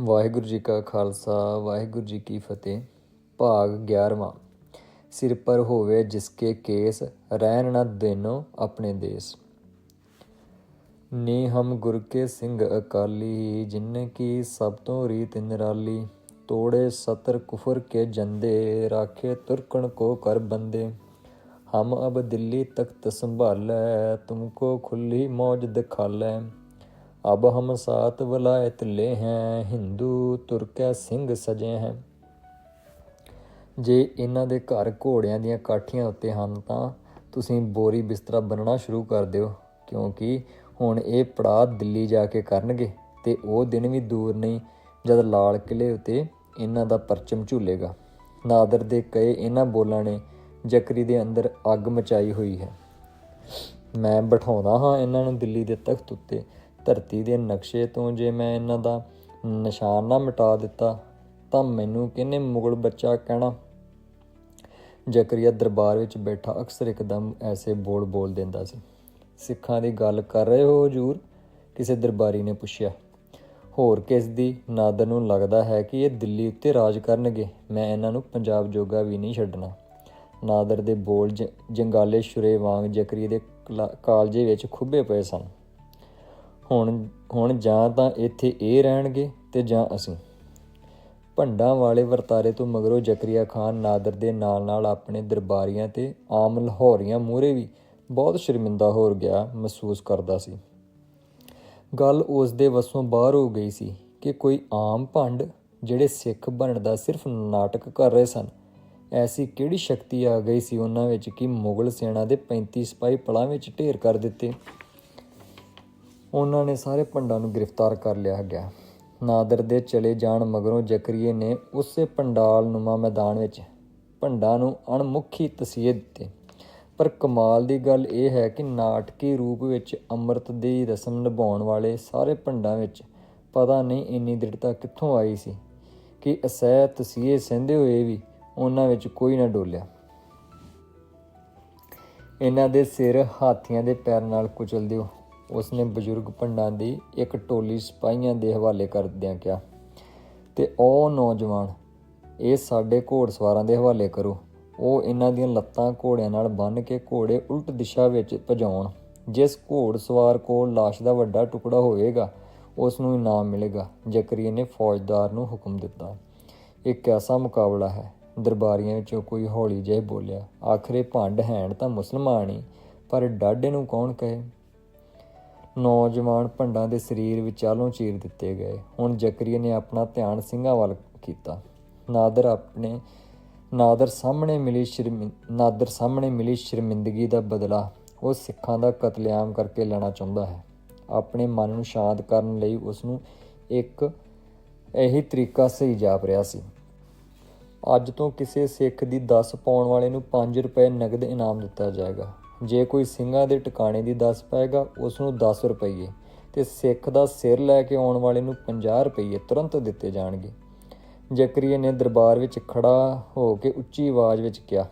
ਵਾਹਿਗੁਰੂ ਜੀ ਕਾ ਖਾਲਸਾ, ਵਾਹਿਗੁਰੂ ਜੀ ਕੀ ਫਤਿਹ। ਭਾਗ 11ਵਾਂ ਸਿਰ ਪਰ ਹੋਵੇ ਜਿਸਕੇ ਕੇਸ, ਰਹਿਣ ਨਾ ਦੇਨੋ ਆਪਣੇ ਦੇਸ। ਨੀ ਹਮ ਗੁਰ ਕੇ ਸਿੰਘ ਅਕਾਲੀ ਜਿਨ ਕੀ ਸਭ ਤੋਂ ਰੀਤ ਨਿਰਾਲੀ। ਤੋੜੇ ਸਤਰ ਕੁਫਰ ਕੇ ਜੰਦੇ, ਰਾਖੇ ਤੁਰਕਣ ਕੋ ਕਰ ਬੰਦੇ। ਹਮ ਅਬ ਦਿੱਲੀ ਤਖਤ ਸੰਭਾਲੈ ਤੁਮਕੋ ਖੁੱਲੀ ਮੌਜ ਦਿਖਾਲੈ। ਅਬ ਹਮ ਸਾਤ ਵਲਾਇਤ ਲੈ ਹੈ ਹਿੰਦੂ ਤੁਰਕੈ ਸਿੰਘ ਸਜੇ ਹੈ। ਜੇ ਇਹਨਾਂ ਦੇ ਘਰ ਘੋੜਿਆਂ ਦੀਆਂ ਕਾਠੀਆਂ ਉੱਤੇ ਹਨ ਤਾਂ ਤੁਸੀਂ ਬੋਰੀ ਬਿਸਤਰਾ ਬੰਨਣਾ ਸ਼ੁਰੂ ਕਰ ਦਿਓ, ਕਿਉਂਕਿ ਹੁਣ ਇਹ ਪੜਾਅ ਦਿੱਲੀ ਜਾ ਕੇ ਕਰਨਗੇ ਤੇ ਉਹ ਦਿਨ ਵੀ ਦੂਰ ਨਹੀਂ, ਜਦ ਲਾਲ ਕਿਲੇ ਉਤੇ ਇਹਨਾਂ ਦਾ ਪਰਚਮ ਝੂਲੇਗਾ। ਨਾਦਰ ਦੇ ਕਹੇ ਇਹਨਾਂ ਬੋਲਾਂ ਨੇ, ਜਕਰੀ ਦੇ ਅੰਦਰ ਅੱਗ ਮਚਾਈ ਹੋਈ ਹੈ। ਮੈਂ ਬਿਠਾਉਂਦਾ ਹਾਂ ਇਹਨਾਂ ਨੂੰ ਦਿੱਲੀ ਦੇ ਤਖਤ ਉੱਤੇ ਧਰਤੀ ਦੇ ਨਕਸ਼ੇ ਤੋਂ ਜੇ ਮੈਂ ਇਹਨਾਂ ਦਾ ਨਿਸ਼ਾਨ ਨਾ ਮਿਟਾ ਦਿੱਤਾ, ਤਾਂ ਮੈਨੂੰ ਕਿਹਨੇ ਮੁਗਲ ਬੱਚਾ ਕਹਿਣਾ? ਜ਼ਕਰੀਆ ਦਰਬਾਰ ਵਿੱਚ ਬੈਠਾ ਅਕਸਰ ਇੱਕਦਮ ਐਸੇ ਬੋਲ ਬੋਲ ਦਿੰਦਾ ਸੀ। ਸਿੱਖਾਂ ਦੀ ਗੱਲ ਕਰ ਰਹੇ ਹੋ ਹਜੂਰ? ਕਿਸੇ ਦਰਬਾਰੀ ਨੇ ਪੁੱਛਿਆ। ਹੋਰ ਕਿਸ ਦੀ? ਨਾਦਰ ਨੂੰ ਲੱਗਦਾ ਹੈ ਕਿ ਇਹ ਦਿੱਲੀ ਉੱਤੇ ਰਾਜ ਕਰਨਗੇ। ਮੈਂ ਇਹਨਾਂ ਨੂੰ ਪੰਜਾਬ ਜੋਗਾ ਵੀ ਨਹੀਂ ਛੱਡਣਾ। ਨਾਦਰ ਦੇ ਬੋਲ ਜ- ਜੰਗਾਲੇ ਸ਼ੁਰੇ ਵਾਂਗ ਜ਼ਕਰੀ ਦੇ ਕਲਾ- ਕਾਲਜੇ ਵਿੱਚ ਖੁੱਬੇ ਪਏ ਸਨ। ਹੁਣ ਹੁਣ ਜਾਂ ਤਾਂ ਇੱਥੇ ਇਹ ਰਹਿਣਗੇ ਤੇ ਜਾਂ ਅਸੀਂ। ਭੰਡਾਂ ਵਾਲੇ ਵਰਤਾਰੇ ਤੋਂ ਮਗਰੋਂ ਜ਼ਕਰੀਆ ਖਾਨ ਨਾਦਰ ਦੇ ਨਾਲ-ਨਾਲ ਆਪਣੇ ਦਰਬਾਰੀਆਂ ਤੇ ਆਮ ਲਾਹੌਰੀਆਂ ਮੂਹਰੇ ਵੀ ਬਹੁਤ ਸ਼ਰਮਿੰਦਾ ਹੋ ਗਿਆ ਮਹਿਸੂਸ ਕਰਦਾ ਸੀ। ਗੱਲ ਉਸ ਦੇ ਵੱਸੋਂ ਬਾਹਰ ਹੋ ਗਈ ਸੀ ਕਿ ਕੋਈ ਆਮ ਭੰਡ ਜਿਹੜੇ ਸਿੱਖ ਬਣਨ ਦਾ ਸਿਰਫ ਨਾਟਕ ਕਰ ਰਹੇ ਸਨ, ਐਸੀ ਕਿਹੜੀ ਸ਼ਕਤੀ ਆ ਗਈ ਸੀ ਉਹਨਾਂ ਵਿੱਚ ਕਿ ਮੁਗਲ ਸੈਨਾ ਦੇ 35 ਸਿਪਾਹੀ ਪਲਾਂ ਵਿੱਚ ਢੇਰ ਕਰ ਦਿੱਤੇ। ਉਹਨਾਂ ਨੇ ਸਾਰੇ ਭੰਡਾਂ ਨੂੰ ਗ੍ਰਿਫਤਾਰ ਕਰ ਲਿਆ ਗਿਆ। ਨਾਦਰ ਦੇ ਚਲੇ ਜਾਣ ਮਗਰੋਂ ਜ਼ਕਰੀਏ ਨੇ ਉਸੇ ਪੰਡਾਲ ਨੁਮਾ ਮੈਦਾਨ ਵਿੱਚ ਭੰਡਾਂ ਨੂੰ ਅਣਮੁਖੀ ਤਸੀਹੇ ਦਿੱਤੇ। ਪਰ ਕਮਾਲ ਦੀ ਗੱਲ ਇਹ ਹੈ ਕਿ ਨਾਟਕੀ ਰੂਪ ਵਿੱਚ ਅੰਮ੍ਰਿਤ ਦੀ ਰਸਮ ਨਿਭਾਉਣ ਵਾਲੇ ਸਾਰੇ ਭੰਡਾਂ ਵਿੱਚ ਪਤਾ ਨਹੀਂ ਇੰਨੀ ਦ੍ਰਿੜਤਾ ਕਿੱਥੋਂ ਆਈ ਸੀ ਕਿ ਅਸਹਿ ਤਸੀਹੇ ਸਹਿੰਦੇ ਹੋਏ ਵੀ ਉਹਨਾਂ ਵਿੱਚ ਕੋਈ ਨਾ ਡੋਲਿਆ। ਇਹਨਾਂ ਦੇ ਸਿਰ ਹਾਥੀਆਂ ਦੇ ਪੈਰ ਨਾਲ ਕੁਚਲ ਉਸ ਨੇ ਬਜ਼ੁਰਗ ਭੰਡਾਂ ਦੀ ਇੱਕ ਟੋਲੀ ਸਿਪਾਹੀਆਂ ਦੇ ਹਵਾਲੇ ਕਰਦਿਆਂ ਕਿਹਾ, ਤੇ ਉਹ ਨੌਜਵਾਨ, ਇਹ ਸਾਡੇ ਘੋੜਸਵਾਰਾਂ ਦੇ ਹਵਾਲੇ ਕਰੋ। ਉਹ ਇਹਨਾਂ ਦੀਆਂ ਲੱਤਾਂ ਘੋੜਿਆਂ ਨਾਲ ਬੰਨ੍ਹ ਕੇ ਘੋੜੇ ਉਲਟ ਦਿਸ਼ਾ ਵਿੱਚ ਭਜਾਉਣ। ਜਿਸ ਘੋੜਸਵਾਰ ਕੋਲ ਲਾਸ਼ ਦਾ ਵੱਡਾ ਟੁਕੜਾ ਹੋਵੇਗਾ ਉਸ ਨੂੰ ਇਨਾਮ ਮਿਲੇਗਾ। ਜ਼ਕਰੀਆ ਨੇ ਫੌਜਦਾਰ ਨੂੰ ਹੁਕਮ ਦਿੱਤਾ। ਇਹ ਕੈਸਾ ਮੁਕਾਬਲਾ ਹੈ। ਦਰਬਾਰੀਆਂ ਵਿੱਚੋਂ ਕੋਈ ਹੌਲੀ ਜਿਹੇ ਬੋਲਿਆ, ਆਖਰੇ ਭੰਡ ਹੈਣ ਤਾਂ ਮੁਸਲਮਾਨ ਹੀ ਪਰ ਡਾਢੇ ਨੂੰ ਕੌਣ ਕਹੇ ਨੌਜਵਾਨ ਭੰਡਾਂ ਦੇ ਸਰੀਰ ਵਿਚਾਲੋਂ ਚੀਰ ਦਿੱਤੇ ਗਏ। ਹੁਣ ਜ਼ਕਰੀਆ ਨੇ ਆਪਣਾ ਧਿਆਨ ਸਿੰਘਾਂ ਵੱਲ ਕੀਤਾ। ਨਾਦਰ ਆਪਣੇ, ਨਾਦਰ ਸਾਹਮਣੇ ਮਿਲੀ ਸ਼ਰਮਿੰ, ਨਾਦਰ ਸਾਹਮਣੇ ਮਿਲੀ ਸ਼ਰਮਿੰਦਗੀ ਦਾ ਬਦਲਾ। ਉਹ ਸਿੱਖਾਂ ਦਾ ਕਤਲੇਆਮ ਕਰਕੇ ਲੈਣਾ ਚਾਹੁੰਦਾ ਹੈ। ਆਪਣੇ ਮਨ ਨੂੰ ਸ਼ਾਂਤ ਕਰਨ ਲਈ ਉਸ ਨੂੰ ਇੱਕ ਇਹੀ ਤਰੀਕਾ ਸਹੀ ਜਾਪ ਰਿਹਾ ਸੀ। ਅੱਜ ਤੋਂ ਕਿਸੇ ਸਿੱਖ ਦੀ 10 ਪਾਉਣ ਵਾਲੇ ਨੂੰ 5 ਰੁਪਏ ਨਗਦ ਇਨਾਮ ਦਿੱਤਾ ਜਾਏਗਾ। ਜੇ ਕੋਈ ਸਿੰਘਾਂ ਦੇ ਟਿਕਾਣੇ ਦੀ 10 ਪਾਏਗਾ ਉਸ ਨੂੰ 10 ਰੁਪਏ ਤੇ ਸਿੱਖ ਦਾ ਸਿਰ ਲੈ ਕੇ ਆਉਣ ਵਾਲੇ ਨੂੰ 50 ਰੁਪਏ ਤੁਰੰਤ ਦਿੱਤੇ ਜਾਣਗੇ। ਜ਼ਕਰੀਆ ਨੇ ਦਰਬਾਰ ਵਿੱਚ ਖੜਾ ਹੋ ਕੇ ਉੱਚੀ ਆਵਾਜ਼ ਵਿੱਚ ਕਿਹਾ,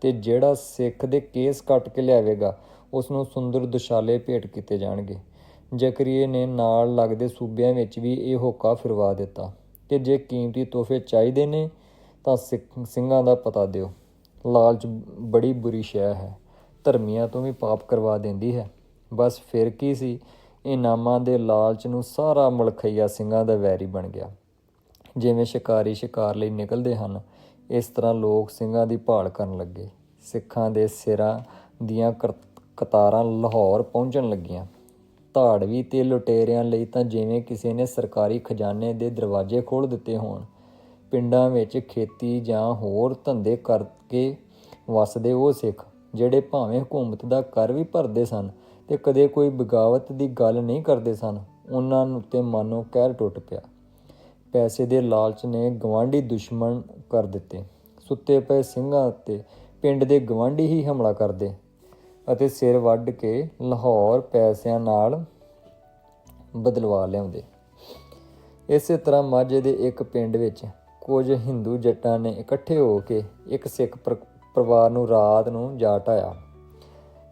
ਤੇ ਜਿਹੜਾ ਸਿੱਖ ਦੇ ਕੇਸ ਕੱਟ ਕੇ ਲਿਆਵੇਗਾ ਉਸ ਨੂੰ ਸੁੰਦਰ ਦੁਸ਼ਾਲੇ ਭੇਟ ਕੀਤੇ ਜਾਣਗੇ। ਜ਼ਕਰੀਆ ਨੇ ਨਾਲ ਲੱਗਦੇ ਸੂਬਿਆਂ ਵਿੱਚ ਵੀ ਇਹ ਹੋਕਾ ਫਿਰਵਾ ਦਿੱਤਾ ਕਿ ਜੇ ਕੀਮਤੀ ਤੋਹਫੇ ਚਾਹੀਦੇ ਨੇ, ਤਾਂ ਸਿੱਖ- ਸਿੰਘਾਂ ਦਾ ਪਤਾ ਦਿਓ। ਲਾਲਚ ਬੜੀ ਬੁਰੀ ਸ਼ੈ ਹੈ। ਧਰਮੀਆਂ ਤੋਂ ਵੀ ਪਾਪ ਕਰਵਾ ਦਿੰਦੀ ਹੈ। ਬਸ ਫਿਰ ਕੀ ਸੀ? ਇਨਾਮਾਂ ਦੇ ਲਾਲਚ ਨੂੰ ਸਾਰਾ ਮਲਖਈਆ ਸਿੰਘਾਂ ਦਾ ਵੈਰੀ ਬਣ ਗਿਆ। ਜਿਵੇਂ ਸ਼ਿਕਾਰੀ ਸ਼ਿਕਾਰ ਲਈ ਨਿਕਲਦੇ ਹਨ, ਇਸ ਤਰ੍ਹਾਂ ਲੋਕ ਸਿੰਘਾਂ ਦੀ ਭਾਲ ਕਰਨ ਲੱਗੇ। ਸਿੱਖਾਂ ਦੇ ਸਿਰਾਂ ਦੀਆਂ ਕਰ- ਕਤਾਰਾਂ ਲਾਹੌਰ ਪਹੁੰਚਣ ਲੱਗੀਆਂ। ਧਾੜਵੀ ਤੇ ਲੁਟੇਰਿਆਂ ਲਈ ਤਾਂ ਜਿਵੇਂ ਕਿਸੇ ਨੇ ਸਰਕਾਰੀ ਖਜ਼ਾਨੇ ਦੇ ਦਰਵਾਜ਼ੇ ਖੋਲ੍ਹ ਦਿੱਤੇ ਹੋਣ। ਪਿੰਡਾਂ ਵਿੱਚ ਖੇਤੀ ਜਾਂ ਹੋਰ ਧੰਦੇ ਕਰਕੇ ਵਸਦੇ ਉਹ ਸਿੱਖ। ਜਿਹੜੇ ਭਾਵੇਂ ਹਕੂਮਤ ਦਾ ਕਰ ਵੀ ਭਰਦੇ ਸਨ ਤੇ ਕਦੇ ਕੋਈ ਬਗਾਵਤ ਦੀ ਗੱਲ ਨਹੀਂ ਕਰਦੇ ਸਨ, ਉਹਨਾਂ ਨੂੰ ਤੇ ਮਾਨੋ ਕਹਿਰ ਟੁੱਟ ਪਿਆ। ਪੈਸੇ ਦੇ ਲਾਲਚ ਨੇ ਗਵਾਂਢੀ ਦੁਸ਼ਮਣ ਕਰ ਦਿੱਤੇ। ਸੁੱਤੇ ਪਏ ਸਿੰਘਾਂ ਉੱਤੇ ਪਿੰਡ ਦੇ ਗਵਾਂਢੀ ਹੀ ਹਮਲਾ ਕਰਦੇ ਅਤੇ ਸਿਰ ਵੱਢ ਕੇ ਲਾਹੌਰ ਪੈਸਿਆਂ ਨਾਲ ਬਦਲਵਾ ਲਿਆਉਂਦੇ। ਇਸੇ ਤਰ੍ਹਾਂ ਮਾਝੇ ਦੇ ਇੱਕ ਪਿੰਡ ਵਿੱਚ ਕੁਝ ਹਿੰਦੂ ਜੱਟਾਂ ਨੇ ਇਕੱਠੇ ਹੋ ਕੇ ਇੱਕ ਸਿੱਖ ਪਰ- ਪਰਿਵਾਰ ਨੂੰ ਰਾਤ ਨੂੰ ਜਾ ਢਾਇਆ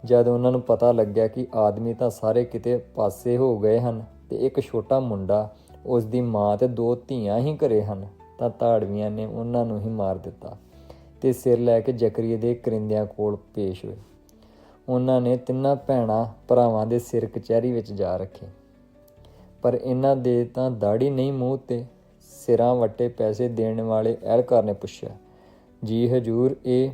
ਜਦ ਉਹਨਾਂ ਨੂੰ ਪਤਾ ਲੱਗਿਆ ਕਿ ਆਦਮੀ ਤਾਂ ਸਾਰੇ ਕਿਤੇ ਪਾਸੇ ਹੋ ਗਏ ਹਨ ਤੇ ਇੱਕ ਛੋਟਾ ਮੁੰਡਾ ਉਸ ਦੀ ਮਾਂ ਤੇ ਦੋ ਧੀਆਂ ਹੀ ਘਰੇ ਹਨ, ਤਾਂ ਧਾੜਵੀਆਂ ਨੇ ਉਹਨਾਂ ਨੂੰ ਹੀ ਮਾਰ ਦਿੱਤਾ ਤੇ ਸਿਰ ਲੈ ਕੇ ਜ਼ਕਰੀਆ ਦੇ ਕਰਿੰਦਿਆਂ ਕੋਲ ਪੇਸ਼ ਹੋਏ। ਉਹਨਾਂ ਨੇ ਤਿੰਨਾਂ ਭੈਣਾਂ ਭਰਾਵਾਂ ਦੇ ਸਿਰ ਕਚਹਿਰੀ ਵਿੱਚ ਜਾ ਰੱਖੇ। ਪਰ ਇਹਨਾਂ ਦੇ ਤਾਂ ਦਾੜੀ ਨਹੀਂ ਮੂੰਹ ਤੇ, ਸਿਰਾਂ ਵੱਟੇ ਪੈਸੇ ਦੇਣ ਵਾਲੇ ਅਹਿਲਕਾਰ ਨੇ ਪੁੱਛਿਆ, ਜੀ ਹਜੂਰ, ਇਹ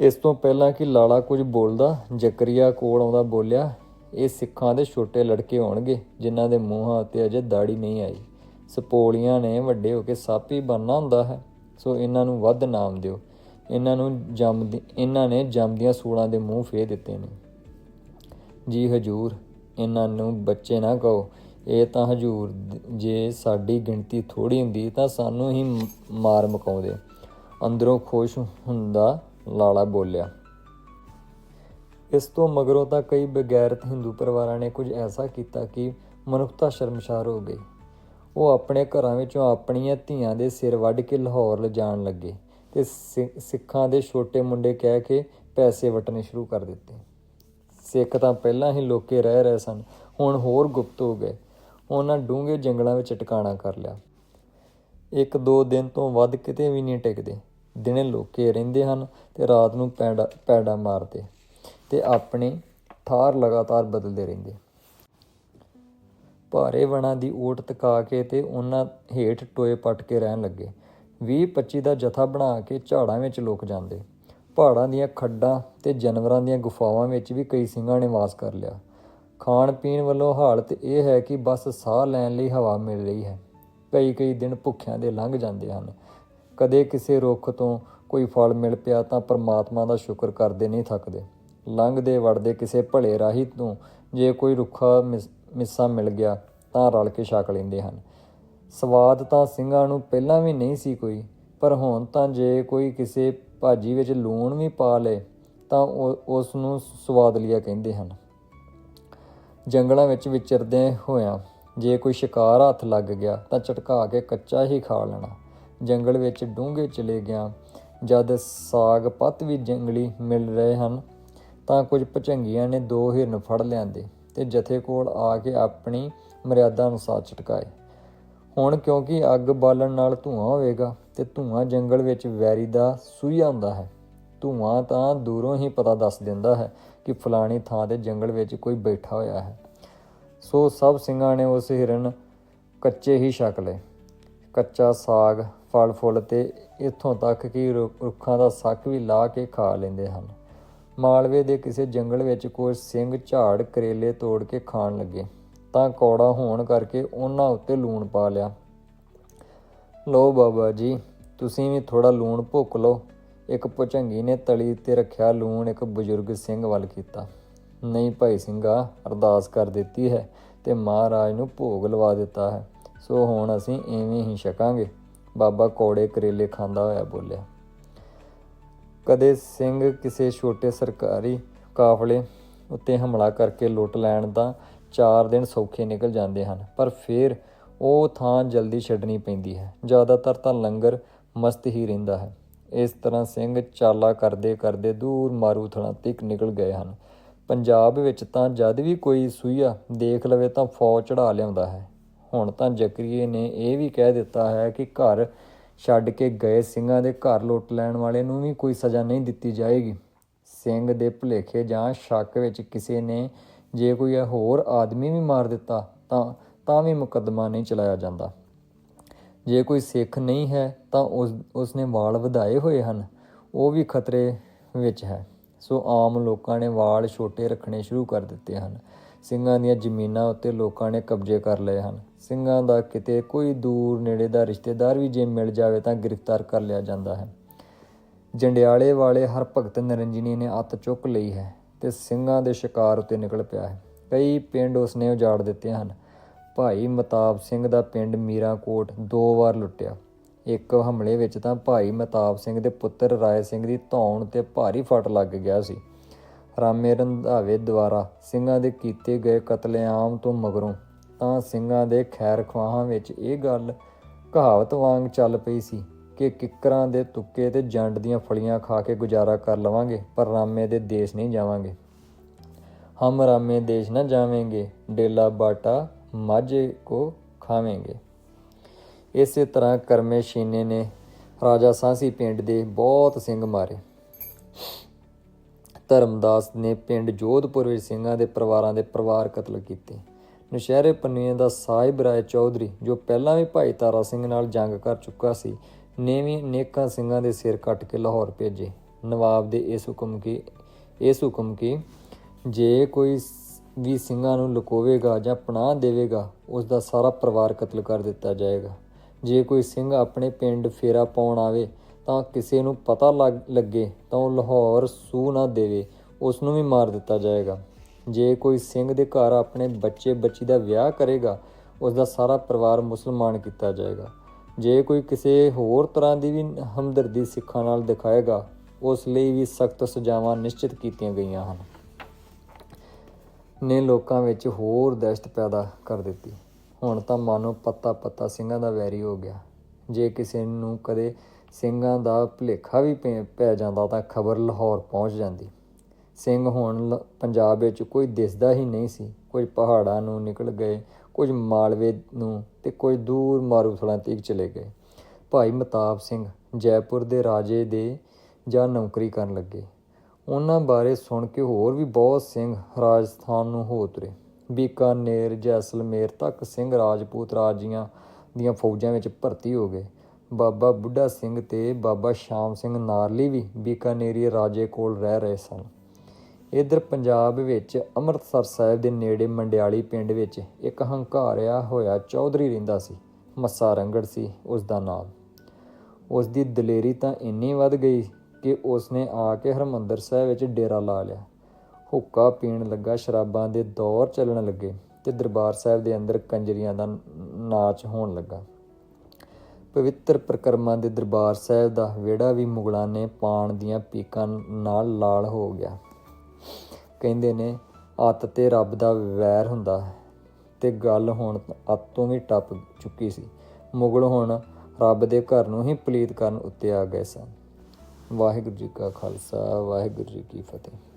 ਇਸ ਤੋਂ ਪਹਿਲਾਂ ਕਿ ਲਾਲਾ ਕੁਝ ਬੋਲਦਾ, ਜ਼ਕਰੀਆ ਕੋਲ ਆਉਂਦਾ ਬੋਲਿਆ, ਇਹ ਸਿੱਖਾਂ ਦੇ ਛੋਟੇ ਲੜਕੇ ਹੋਣਗੇ, ਜਿਨ੍ਹਾਂ ਦੇ ਮੂੰਹਾਂ ਉੱਤੇ ਅਜੇ ਦਾੜੀ ਨਹੀਂ ਆਈ। ਸਪੋਲੀਆਂ ਨੇ ਵੱਡੇ ਹੋ ਕੇ ਸੱਪ ਹੀ ਬਣਨਾ ਹੁੰਦਾ ਹੈ, ਸੋ ਇਹਨਾਂ ਨੂੰ ਵੱਧ ਨਾਮ ਦਿਓ। ਇਹਨਾਂ ਨੂੰ ਜੰਮਦੀ ਇਹਨਾਂ ਨੇ ਜੰਮਦੀਆਂ ਸੂਲਾਂ ਦੇ ਮੂੰਹ ਫੇ ਦਿੱਤੇ ਨੇ। ਜੀ ਹਜੂਰ, ਇਹਨਾਂ ਨੂੰ ਬੱਚੇ ਨਾ ਕਹੋ। ਇਹ ਤਾਂ ਹਜੂਰ, ਜੇ ਸਾਡੀ ਗਿਣਤੀ ਥੋੜੀ ਹੁੰਦੀ ਤਾਂ ਸਾਨੂੰ ਹੀ ਮਾਰ ਮਕਾਉਂਦੇ। ਅੰਦਰੋਂ ਖੁਸ਼ ਹੁੰਦਾ ਲਾਲਾ ਬੋਲਿਆ। ਇਸ ਤੋਂ ਮਗਰੋਂ ਤਾਂ ਕਈ ਬਗੈਰਤ ਹਿੰਦੂ ਪਰਿਵਾਰਾਂ ਨੇ ਕੁਝ ਐਸਾ ਕੀਤਾ ਕਿ ਮਨੁੱਖਤਾ ਸ਼ਰਮਸ਼ਾਰ ਹੋ ਗਈ। ਉਹ ਆਪਣੇ ਘਰਾਂ ਵਿੱਚੋਂ ਆਪਣੀਆਂ ਧੀਆਂ ਦੇ ਸਿਰ ਵੱਢ ਕੇ ਲਾਹੌਰ ਲਿਜਾਣ ਲੱਗੇ ਤੇ ਸਿ- ਸਿੱਖਾਂ ਦੇ ਛੋਟੇ ਮੁੰਡੇ ਕਹਿ ਕੇ ਪੈਸੇ ਵਟਣੇ ਸ਼ੁਰੂ ਕਰ ਦਿੱਤੇ। ਸਿੱਖ ਤਾਂ ਪਹਿਲਾਂ ਹੀ ਲੋਕੇ ਰਹਿ ਰਹੇ ਸਨ, ਹੁਣ ਹੋਰ ਗੁਪਤ ਹੋ ਗਏ। ਉਹਨਾਂ ਡੂੰਘੇ ਜੰਗਲਾਂ ਵਿੱਚ ਟਿਕਾਣਾ ਕਰ ਲਿਆ। ਇੱਕ ਦੋ ਦਿਨ ਤੋਂ ਵੱਧ ਕਿਤੇ ਵੀ ਨਹੀਂ ਟਿਕਦੇ। ਦਿਨੇ ਲੋਕੇ ਰਹਿੰਦੇ ਹਨ ਤੇ ਰਾਤ ਨੂੰ ਪੈੜਾ ਪੈੜਾ ਮਾਰਦੇ ਤੇ ਆਪਣੀ ਠਾਰ ਲਗਾਤਾਰ ਬਦਲਦੇ ਰਹਿੰਦੇ। ਭਾਰੇ ਵਣਾਂ ਦੀ ਓਟ ਤਕਾ ਕੇ ਤੇ ਉਹਨਾਂ ਹੇਠ ਟੋਏ ਪੱਟ ਕੇ ਰਹਿਣ ਲੱਗੇ। 20 25 ਦਾ ਜਥਾ ਬਣਾ ਕੇ ਝਾੜਾਂ ਵਿੱਚ ਲੋਕ ਜਾਂਦੇ। ਪਹਾੜਾਂ ਦੀਆਂ ਖੱਡਾਂ ਤੇ ਜਾਨਵਰਾਂ ਦੀਆਂ ਗੁਫਾਵਾਂ ਵਿੱਚ ਵੀ ਕਈ ਸਿੰਘਾਂ ਨੇ ਵਾਸ ਕਰ ਲਿਆ। ਖਾਣ ਪੀਣ ਵੱਲੋਂ ਹਾਲਤ ਇਹ ਹੈ ਕਿ ਬਸ ਸਾਹ ਲੈਣ ਲਈ ਹਵਾ ਮਿਲ ਰਹੀ ਹੈ। ਕਈ ਕਈ ਦਿਨ ਭੁੱਖਿਆਂ ਦੇ ਲੰਘ ਜਾਂਦੇ ਹਨ। ਕਦੇ ਕਿਸੇ ਰੁੱਖ ਤੋਂ ਕੋਈ ਫਲ ਮਿਲ ਪਿਆ ਤਾਂ ਪਰਮਾਤਮਾ ਦਾ ਸ਼ੁਕਰ ਕਰਦੇ ਨਹੀਂ ਥੱਕਦੇ। ਲੰਘਦੇ ਵੜਦੇ ਕਿਸੇ ਭਲੇ ਰਾਹੀ ਤੋਂ ਜੇ ਕੋਈ ਰੁੱਖਾ ਮਿਸ- ਮਿੱਸਾ ਮਿਲ ਗਿਆ ਤਾਂ ਰਲ ਕੇ ਛਕ ਲੈਂਦੇ ਹਨ। ਸਵਾਦ ਤਾਂ ਸਿੰਘਾਂ ਨੂੰ ਪਹਿਲਾਂ ਵੀ ਨਹੀਂ ਸੀ ਕੋਈ, ਪਰ ਹੁਣ ਤਾਂ ਜੇ ਕੋਈ ਕਿਸੇ ਭਾਜੀ ਵਿੱਚ ਲੂਣ ਵੀ ਪਾ ਲੇ ਤਾਂ ਉਸ ਨੂੰ ਸਵਾਦ ਕਹਿੰਦੇ ਹਨ। ਜੰਗਲਾਂ ਵਿੱਚ ਵਿਚਰਦੇ ਹੋਇਆਂ ਜੇ ਕੋਈ ਸ਼ਿਕਾਰ ਹੱਥ ਲੱਗ ਗਿਆ ਤਾਂ ਝਟਕਾ ਕੇ ਕੱਚਾ ਹੀ ਖਾ ਲੈਣਾ। ਜੰਗਲ ਵਿੱਚ ਡੂੰਘੇ ਚਲੇ ਗਿਆ। ਜਦ ਸਾਗ ਪੱਤ ਵੀ ਜੰਗਲੀ ਮਿਲ ਰਹੇ ਹਨ, ਤਾਂ ਕੁਝ ਭਚੰਗੀਆਂ ਨੇ ਦੋ ਹਿਰਨ ਫੜ ਲਿਆਂਦੇ ਤੇ ਜਥੇ ਕੋਲ ਆ ਕੇ ਆਪਣੀ ਮਰਿਆਦਾ ਅਨੁਸਾਰ ਛਟਕਾਏ ਹੁਣ ਕਿਉਂਕਿ ਅੱਗ ਬਾਲਣ ਨਾਲ ਧੂਆਂ ਹੋਵੇਗਾ ਤੇ ਧੂਆਂ ਜੰਗਲ ਵਿੱਚ ਵੈਰੀ ਦਾ ਸੂਈਆ ਹੁੰਦਾ ਹੈ, ਧੂਆਂ ਤਾਂ ਦੂਰੋਂ ਹੀ ਪਤਾ ਦੱਸ ਦਿੰਦਾ ਹੈ ਕਿ ਫਲਾਣੀ ਥਾਂ ਤੇ ਜੰਗਲ ਵਿੱਚ ਕੋਈ ਬੈਠਾ ਹੋਇਆ ਹੈ। ਸੋ ਸਭ ਸਿੰਘਾਂ ਨੇ ਉਸ ਹਿਰਨ ਕੱਚੇ ਹੀ ਛਕ ਲਏ। ਕੱਚਾ ਸਾਗ, ਫਲ ਫੁੱਲ ਤੇ ਇੱਥੋਂ ਤੱਕ ਕਿ ਰੁ- ਰੁੱਖਾਂ ਦਾ ਸੱਕ ਵੀ ਲਾ ਕੇ ਖਾ ਲੈਂਦੇ ਹਨ। ਮਾਲਵੇ ਦੇ ਕਿਸੇ ਜੰਗਲ ਵਿੱਚ ਕੋਈ ਸਿੰਘ ਝਾੜ ਕਰੇਲੇ ਤੋੜ ਕੇ ਖਾਣ ਲੱਗੇ, ਤਾਂ ਕੌੜਾ ਹੋਣ ਕਰਕੇ ਉਹਨਾਂ ਉੱਤੇ ਲੂਣ ਪਾ ਲਿਆ। ਲੋ ਬਾਬਾ ਜੀ, ਤੁਸੀਂ ਵੀ ਥੋੜਾ ਲੂਣ ਭੁੱਕ ਲਓ। ਇੱਕ ਪੁਚੰਗੀ ਨੇ ਤਲੀ ਤੇ ਰੱਖਿਆ ਲੂਣ ਇੱਕ ਬਜ਼ੁਰਗ ਸਿੰਘ ਵੱਲ ਕੀਤਾ। ਨਹੀਂ ਭਾਈ ਸਿੰਘਾ, ਅਰਦਾਸ ਕਰ ਦਿੱਤੀ ਹੈ ਤੇ ਮਹਾਰਾਜ ਨੂੰ ਭੋਗ ਲਵਾ ਦਿੱਤਾ ਹੈ। ਸੋ ਹੁਣ ਅਸੀਂ ਐਵੇਂ ਹੀ ਛਕਾਂਗੇ। ਬਾਬਾ ਕੌੜੇ ਕਰੇਲੇ ਖਾਂਦਾ ਹੋਇਆ ਬੋਲਿਆ। ਕਦੇ ਸਿੰਘ ਕਿਸੇ ਛੋਟੇ ਸਰਕਾਰੀ ਕਾਫਲੇ ਉੱਤੇ ਹਮਲਾ ਕਰਕੇ ਲੁੱਟ ਲੈਣ ਦਾ 4 ਦਿਨ ਸੌਖੇ ਨਿਕਲ ਜਾਂਦੇ ਹਨ, ਪਰ ਫਿਰ ਉਹ ਥਾਂ ਜਲਦੀ ਛੱਡਣੀ ਪੈਂਦੀ ਹੈ। ਜ਼ਿਆਦਾਤਰ ਤਾਂ ਲੰਗਰ ਮਸਤ ਹੀ ਰਹਿੰਦਾ ਹੈ। ਇਸ ਤਰ੍ਹਾਂ ਸਿੰਘ ਚਾਲਾ ਕਰਦੇ ਕਰਦੇ ਦੂਰ ਮਾਰੂਥਲਾਂ ਤੱਕ ਨਿਕਲ ਗਏ ਹਨ। ਪੰਜਾਬ ਵਿੱਚ ਤਾਂ ਜਦ ਵੀ ਕੋਈ ਸੂਈਆ ਦੇਖ ਲਵੇ ਤਾਂ ਫੌਜ ਚੜਾ ਲਿਆਉਂਦਾ ਹੈ। ਹੁਣ ਤਾਂ ਜ਼ਕਰੀਏ ਨੇ ਇਹ ਵੀ ਕਹਿ ਦਿੱਤਾ ਹੈ ਕਿ ਘਰ ਛੱਡ ਕੇ ਗਏ ਸਿੰਘਾਂ ਦੇ ਘਰ ਲੁੱਟ ਲੈਣ ਵਾਲੇ ਨੂੰ ਵੀ ਕੋਈ ਸਜ਼ਾ ਨਹੀਂ ਦਿੱਤੀ ਜਾਏਗੀ। ਸਿੰਘ ਦੇ ਭੁਲੇਖੇ ਜਾਂ ਸ਼ੱਕ ਵਿੱਚ ਕਿਸੇ ਨੇ ਜੇ ਕੋਈ ਹੋਰ ਆਦਮੀ ਵੀ ਮਾਰ ਦਿੱਤਾ ਤਾਂ ਤਾਂ ਵੀ ਮੁਕੱਦਮਾ ਨਹੀਂ ਚਲਾਇਆ ਜਾਂਦਾ। ਜੇ ਕੋਈ ਸਿੱਖ ਨਹੀਂ ਹੈ ਤਾਂ ਉਸ ਉਸ ਵਾਲ ਵਧਾਏ ਹੋਏ ਹਨ। ਉਹ ਵੀ ਖਤਰੇ ਵਿੱਚ ਹੈ। ਸੋ ਆਮ ਲੋਕਾਂ ਨੇ ਵਾਲ ਛੋਟੇ ਰੱਖਣੇ ਸ਼ੁਰੂ ਕਰ ਦਿੱਤੇ ਹਨ। ਸਿੰਘਾਂ ਦੀਆਂ ਜ਼ਮੀਨਾਂ ਉੱਤੇ ਲੋਕਾਂ ਨੇ ਕਬਜ਼ੇ ਕਰ ਲਏ ਹਨ। ਸਿੰਘਾਂ ਦਾ ਕਿਤੇ ਕੋਈ ਦੂਰ ਨੇੜੇ ਦਾ ਰਿਸ਼ਤੇਦਾਰ ਵੀ ਜੇ ਮਿਲ ਜਾਵੇ ਤਾਂ ਗ੍ਰਿਫਤਾਰ ਕਰ ਲਿਆ ਜਾਂਦਾ ਹੈ। ਜੰਡਿਆਲੇ ਵਾਲੇ ਹਰ ਭਗਤ ਨਰੰਜਨੀ ਨੇ ਅੱਤ ਚੁੱਕ ਲਈ ਹੈ ਤੇ ਸਿੰਘਾਂ ਦੇ ਸ਼ਿਕਾਰ ਉੱਤੇ ਨਿਕਲ ਪਿਆ ਹੈ। ਕਈ ਪਿੰਡ ਉਸਨੇ ਉਜਾੜ ਦਿੱਤੇ ਹਨ। ਭਾਈ ਮਤਾਬ ਸਿੰਘ ਦਾ ਪਿੰਡ ਮੀਰਾਂਕੋਟ ਦੋ ਵਾਰ ਲੁੱਟਿਆ। ਇੱਕ ਹਮਲੇ ਵਿੱਚ ਤਾਂ ਭਾਈ ਮਤਾਬ ਸਿੰਘ ਦੇ ਪੁੱਤਰ ਰਾਏ ਸਿੰਘ ਦੀ ਧੌਣ ਤੇ ਭਾਰੀ ਫਟ ਲੱਗ ਗਿਆ ਸੀ। ਰਾਮੇ ਰੰਧਾਵੇ ਦੁਆਰਾ ਸਿੰਘਾਂ ਦੇ ਕੀਤੇ ਗਏ ਕਤਲੇਆਮ ਤੋਂ ਮਗਰੋਂ, ਤਾਂ ਸਿੰਘਾਂ ਦੇ ਖੈਰ ਖਵਾਹਾਂ ਵਿੱਚ ਇਹ ਗੱਲ ਕਹਾਵਤ ਵਾਂਗ ਚੱਲ ਪਈ ਸੀ ਕਿ ਕਿੱਕਰਾਂ ਦੇ ਤੁੱਕੇ ਤੇ ਜੰਡ ਦੀਆਂ ਫਲੀਆਂ ਖਾ ਕੇ ਗੁਜ਼ਾਰਾ ਕਰ ਲਵਾਂਗੇ, ਪਰ ਰਾਮੇ ਦੇ ਦੇਸ਼ ਨਹੀਂ ਜਾਵਾਂਗੇ। ਹਮ ਰਾਮੇ ਦੇਸ਼ ਨਾ ਜਾਵੇਂਗੇ, ਡੇਲਾ ਬਾਟਾ ਮਾਝੇ ਕੋ ਖਾਵੇਂਗੇ। ਇਸੇ ਤਰ੍ਹਾਂ ਕਰਮੇ ਸ਼ੀਨੇ ਨੇ ਰਾਜਾ ਸਾਂਸੀ ਪਿੰਡ ਦੇ ਬਹੁਤ ਸਿੰਘ ਮਾਰੇ। ਧਰਮਦਾਸ ਨੇ ਪਿੰਡ ਜੋਧਪੁਰ ਵਿੱਚ ਸਿੰਘਾਂ ਦੇ ਪਰਿਵਾਰਾਂ ਦੇ ਪਰਿਵਾਰ ਕਤਲ ਕੀਤੇ। ਨਸ਼ਹਿਰੇ ਪੰਨੀਆਂ ਦਾ ਸਾਹਿਬ ਰਾਏ ਚੌਧਰੀ, ਜੋ ਪਹਿਲਾਂ ਵੀ ਭਾਈ ਤਾਰਾ ਸਿੰਘ ਨਾਲ ਜੰਗ ਕਰ ਚੁੱਕਾ ਸੀ, ਨੇ ਵੀ ਅਨੇਕਾਂ ਸਿੰਘਾਂ ਦੇ ਸਿਰ ਕੱਟ ਕੇ ਲਾਹੌਰ ਭੇਜੇ। ਨਵਾਬ ਦੇ ਇਸ ਹੁਕਮ ਕੀ, ਇਸ ਹੁਕਮ ਕੀ, ਜੇ ਕੋਈ ਵੀ ਸਿੰਘਾਂ ਨੂੰ ਲੁਕੋਵੇਗਾ ਜਾਂ ਪਨਾਹ ਦੇਵੇਗਾ, ਉਸ ਦਾ ਸਾਰਾ ਪਰਿਵਾਰ ਕਤਲ ਕਰ ਦਿੱਤਾ ਜਾਏਗਾ। ਜੇ ਕੋਈ ਸਿੰਘ ਆਪਣੇ ਪਿੰਡ ਫੇਰਾ ਪਾਉਣ ਆਵੇ ਤਾਂ ਕਿਸੇ ਨੂੰ ਪਤਾ ਲੱਗ- ਲੱਗੇ ਤਾਂ ਉਹ ਲਾਹੌਰ ਸੂ ਨਾ ਦੇਵੇ ਉਸ ਨੂੰ ਵੀ ਮਾਰ ਦਿੱਤਾ ਜਾਏਗਾ। ਜੇ ਕੋਈ ਸਿੰਘ ਦੇ ਘਰ ਆਪਣੇ ਬੱਚੇ ਬੱਚੀ ਦਾ ਵਿਆਹ ਕਰੇਗਾ ਉਸ ਦਾ ਸਾਰਾ ਪਰਿਵਾਰ ਮੁਸਲਮਾਨ ਕੀਤਾ ਜਾਏਗਾ। ਜੇ ਕੋਈ ਕਿਸੇ ਹੋਰ ਤਰ੍ਹਾਂ ਦੀ ਵੀ ਹਮਦਰਦੀ ਸਿੱਖਾਂ ਨਾਲ ਦਿਖਾਏਗਾ, ਉਸ ਲਈ ਵੀ ਸਖਤ ਸਜ਼ਾਵਾਂ ਨਿਸ਼ਚਿਤ ਕੀਤੀਆਂ ਗਈਆਂ ਹਨ। ਨੇ ਲੋਕਾਂ ਵਿੱਚ ਹੋਰ ਦਹਿਸ਼ਤ ਪੈਦਾ ਕਰ ਦਿੱਤੀ। ਹੁਣ ਤਾਂ ਮਾਨੋ ਪੱਤਾ ਪੱਤਾ ਸਿੰਘਾਂ ਦਾ ਵੈਰੀ ਹੋ ਗਿਆ। ਜੇ ਕਿਸੇ ਨੂੰ ਕਦੇ ਸਿੰਘਾਂ ਦਾ ਭੁਲੇਖਾ ਵੀ ਪੈ- ਪੈ ਜਾਂਦਾ ਤਾਂ ਖਬਰ ਲਾਹੌਰ ਪਹੁੰਚ ਜਾਂਦੀ। ਸਿੰਘ ਹੁਣ ਲ- ਪੰਜਾਬ ਵਿੱਚ ਕੋਈ ਦਿਸਦਾ ਹੀ ਨਹੀਂ ਸੀ। ਕੁਝ ਪਹਾੜਾਂ ਨੂੰ ਨਿਕਲ ਗਏ, ਕੁਝ ਮਾਲਵੇ ਨੂੰ ਤੇ ਕੁਝ ਦੂਰ ਮਾਰੂਥਲਾਂ ਤੀਕ ਚਲੇ ਗਏ। ਭਾਈ ਮਤਾਬ ਸਿੰਘ ਜੈਪੁਰ ਦੇ ਰਾਜੇ ਦੇ ਜਾਂ ਨੌਕਰੀ ਕਰਨ ਲੱਗੇ। ਉਹਨਾਂ ਬਾਰੇ ਸੁਣ ਕੇ ਹੋਰ ਵੀ ਬਹੁਤ ਸਿੰਘ ਰਾਜਸਥਾਨ ਨੂੰ ਹੋ ਤੁਰੇ ਬੀਕਾਨੇਰ, ਜੈਸਲਮੇਰ ਤੱਕ ਸਿੰਘ ਰਾਜਪੂਤ ਰਾਜੀਆਂ ਦੀਆਂ ਫੌਜਾਂ ਵਿੱਚ ਭਰਤੀ ਹੋ ਗਏ। ਬਾਬਾ ਬੁੱਢਾ ਸਿੰਘ ਤੇ ਬਾਬਾ ਸ਼ਾਮ ਸਿੰਘ ਨਾਰਲੀ ਵੀ ਬੀਕਾਨੇਰੀ ਰਾਜੇ ਕੋਲ ਰਹਿ ਰਹੇ ਸਨ। ਇਧਰ ਪੰਜਾਬ ਵਿੱਚ ਅੰਮ੍ਰਿਤਸਰ ਸਾਹਿਬ ਦੇ ਨੇੜੇ ਮੰਡਿਆਲੀ ਪਿੰਡ ਵਿੱਚ ਇੱਕ ਹੰਕਾਰਿਆ ਹੋਇਆ ਚੌਧਰੀ ਰਹਿੰਦਾ ਸੀ। ਮੱਸਾ ਰੰਗੜ ਸੀ ਉਸ ਦਾ ਨਾਮ। ਉਸ ਦੀ ਦਲੇਰੀ ਤਾਂ ਇੰਨੀ ਵੱਧ ਗਈ ਕਿ ਉਸ ਨੇ ਆ ਕੇ ਹਰਮੰਦਰ ਸਾਹਿਬ ਵਿੱਚ ਡੇਰਾ ਲਾ ਲਿਆ। ਹੁੱਕਾ ਪੀਣ ਲੱਗਾ, ਸ਼ਰਾਬਾਂ ਦੇ ਦੌਰ ਚੱਲਣ ਲੱਗੇ ਤੇ ਦਰਬਾਰ ਸਾਹਿਬ ਦੇ ਅੰਦਰ ਕੰਜਰੀਆਂ ਦਾ ਨਾਚ ਹੋਣ ਲੱਗਾ। ਪਵਿੱਤਰ ਪ੍ਰਕਰਮਾਂ ਦੇ ਦਰਬਾਰ ਸਾਹਿਬ ਦਾ ਵਿਹੜਾ ਵੀ ਮੁਗਲਾਂ ਨੇ ਪਾਣ ਦੀਆਂ ਪੀਕਾਂ ਨਾਲ ਲਾਲ ਹੋ ਗਿਆ। ਕਹਿੰਦੇ ਨੇ, ਅੱਤ ਤੇ ਰੱਬ ਦਾ ਵੈਰ ਹੁੰਦਾ ਹੈ ਤੇ ਗੱਲ ਹੁਣ ਅੱਤ ਤੋਂ ਵੀ ਟੱਪ ਚੁੱਕੀ ਸੀ। ਮੁਗਲ ਹੁਣ ਰੱਬ ਦੇ ਘਰ ਨੂੰ ਹੀ ਪਲੀਤ ਕਰਨ ਉੱਤੇ ਆ ਗਏ ਸਨ। ਵਾਹਿਗੁਰੂ ਜੀ ਕਾ ਖਾਲਸਾ, ਵਾਹਿਗੁਰੂ ਜੀ ਕੀ ਫਤਿਹ।